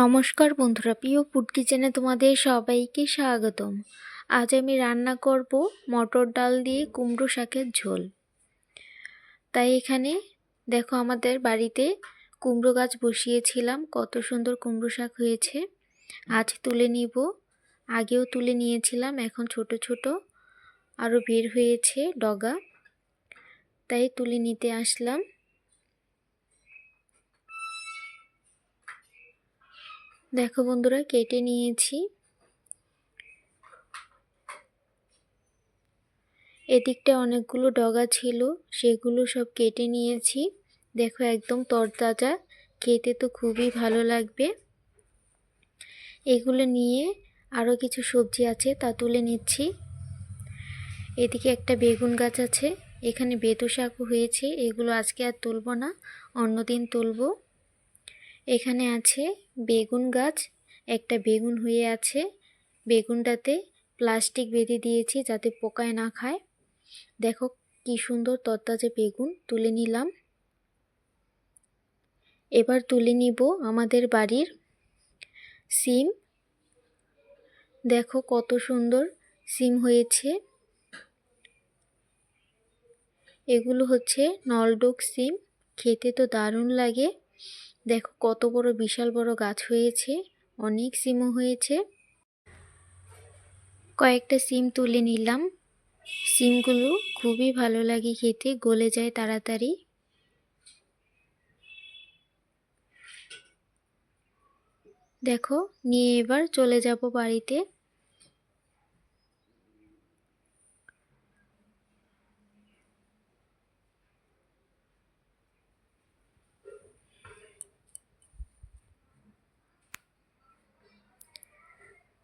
নমস্কার বন্ধুরা, প্রিয় ফুড কিচেনে তোমাদের সবাইকে স্বাগতম। আজ আমি রান্না করব মটর ডাল দিয়ে কুমড়ো শাকের ঝোল। তাই এখানে দেখো আমাদের বাড়িতে কুমড়ো গাছ বসিয়েছিলাম, কত সুন্দর কুমড়ো শাক হয়েছে। আজ তুলে নিব, আগেও তুলে নিয়েছিলাম, এখন ছোট ছোট আরও বের হয়েছে ডগা। তাই তুলে নিতে আসলাম। দেখো বন্ধুরা, কেটে নিয়েছি। এদিকটা অনেকগুলো ডগা ছিল, সেগুলো সব কেটে নিয়েছি। দেখো একদম তরতাজা, খেতে তো খুবই ভালো লাগবে। এগুলো নিয়ে আরও কিছু সবজি আছে, তা তুলে নিচ্ছি। এদিকে একটা বেগুন গাছ আছে, এখানে বেতো শাকও হয়েছে, এগুলো আজকে আর তুলব না, অন্যদিন তুলবো। এখানে আছে বেগুন গাছ, একটা বেগুন হয়ে আছে। বেগুনটাতে প্লাস্টিক বেঁধে দিয়েছি যাতে পোকায় না খায়। দেখো কি সুন্দর তত্তাজে বেগুন, তুলে নিলাম। এবার তুলে নিব আমাদের বাড়ির সিম। দেখো কত সুন্দর সিম হয়েছে। এগুলো হচ্ছে নলডোক সিম, খেতে তো দারুণ লাগে। দেখো কত বড় বিশাল বড় গাছ হয়েছে, অনেক সিমও হয়েছে। কয়েকটা সিম তুলে নিলাম। সিমগুলো খুবই ভালো লাগে খেতে, গলে যায় তাড়াতাড়ি। দেখো, নিয়ে এবার চলে যাব বাড়িতে।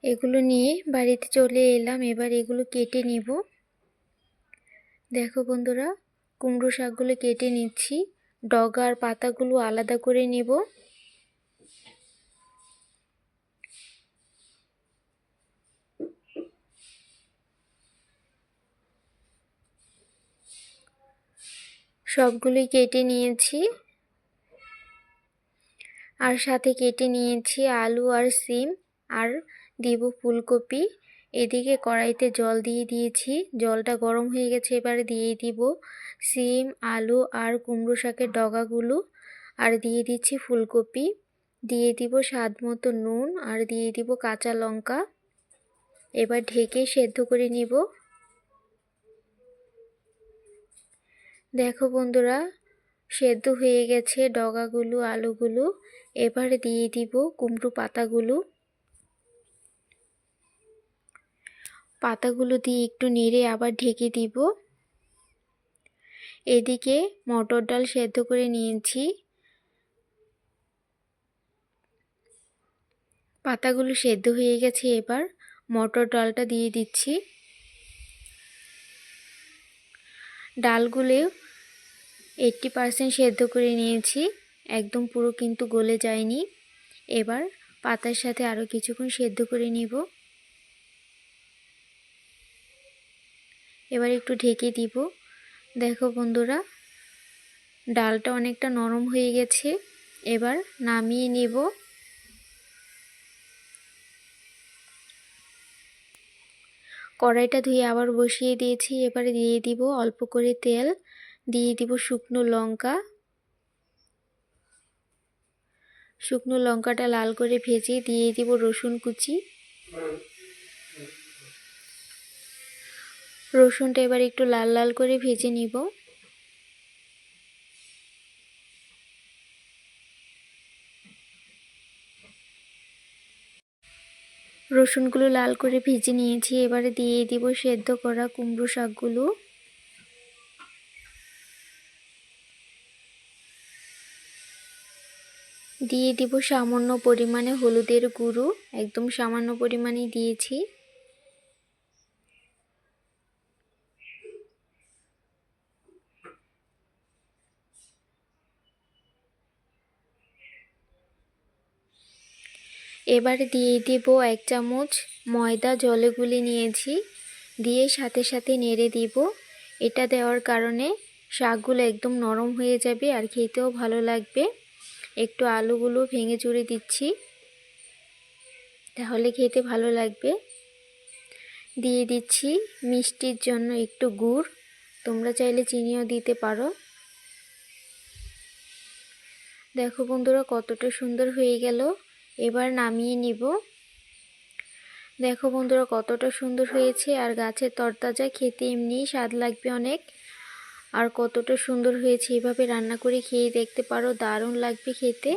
এগুলো নিয়ে বাড়িতে চলে এলাম। এবার এগুলো কেটে নেব। দেখো বন্ধুরা, কুমড়ো শাকগুলো কেটে নিচ্ছি। ডগার পাতাগুলো আলাদা করে নেব। সবগুলোই কেটে নিয়েছি। আর সাথে কেটে নিয়েছি আলু আর সিম। আর দিব ফুলকপি। এদিকে কড়াইতে জল দিয়ে দিয়েছি। জলটা গরম হয়ে গেছে, এবারে দিয়ে দিব সিম, আলু আর কুমড়ো শাকের ডগাগুলো। আর দিয়ে দিচ্ছি ফুলকপি। দিয়ে দিব স্বাদ মতো নুন আর দিয়ে দিব কাঁচা লঙ্কা। এবার ঢেকে সেদ্ধ করে নিব। দেখো বন্ধুরা, সেদ্ধ হয়ে গেছে ডগাগুলো, আলুগুলো। এবারে দিয়ে দিব কুমড়ো পাতাগুলো। পাতাগুলো দিয়ে একটু নেড়ে আবার ঢেকে দিব। এদিকে মটর ডাল সেদ্ধ করে নিয়েছি। পাতাগুলো সেদ্ধ হয়ে গেছে, এবার মটর ডালটা দিয়ে দিচ্ছি। ডালগুলো এইট্টি পারসেন্ট সেদ্ধ করে নিয়েছি, একদম পুরো কিন্তু গলে যায়নি। এবার পাতার সাথে আরও কিছুক্ষণ সেদ্ধ করে নিব। এবার একটু ঢেকে দিব। দেখো বন্ধুরা, ডালটা অনেকটা নরম হয়ে গেছে। এবার নামিয়ে নেব। কড়াইটা ধুয়ে আবার বসিয়ে দিয়েছি। এবারে দিয়ে দিব অল্প করে তেল, দিয়ে দিব শুকনো লঙ্কা। শুকনো লঙ্কাটা লাল করে ভেজে দিয়ে দিব রসুন কুচি। রসুনটা এবার একটু লাল লাল করে ভেজে নিব। রসুনগুলো লাল করে ভেজে নিয়েছি, এবারে দিয়ে দিব সেদ্ধ করা কুমড়ো শাকগুলো। দিয়ে দিব সামান্য পরিমাণে হলুদের গুঁড়ো, একদম সামান্য পরিমাণে দিয়েছি। এবার দিয়ে দিব এক চামচ ময়দা, জলে গুলে নিয়েছি। দিয়ে সাথে সাথে নেড়ে দিব। এটা দেওয়ার কারণে শাকগুলো একদম নরম হয়ে যাবে আর খেতেও ভালো লাগবে। একটু আলুগুলো ভেঙে চুড়ে দিচ্ছি, তাহলে খেতে ভালো লাগবে। দিয়ে দিচ্ছি মিষ্টির জন্য একটু গুড়। তোমরা চাইলে চিনিও দিতে পারো। দেখো বন্ধুরা কতটা সুন্দর হয়ে গেল। এবার নামিয়ে নিব। দেখো বন্ধুরা কতটা সুন্দর হয়েছে, আর গাছের তরতাজা খেতে এমনি স্বাদ লাগবে অনেক। আর কতটা সুন্দর হয়েছে, এভাবে রান্না করে খেয়ে দেখতে পারো, দারুণ লাগবে খেতে।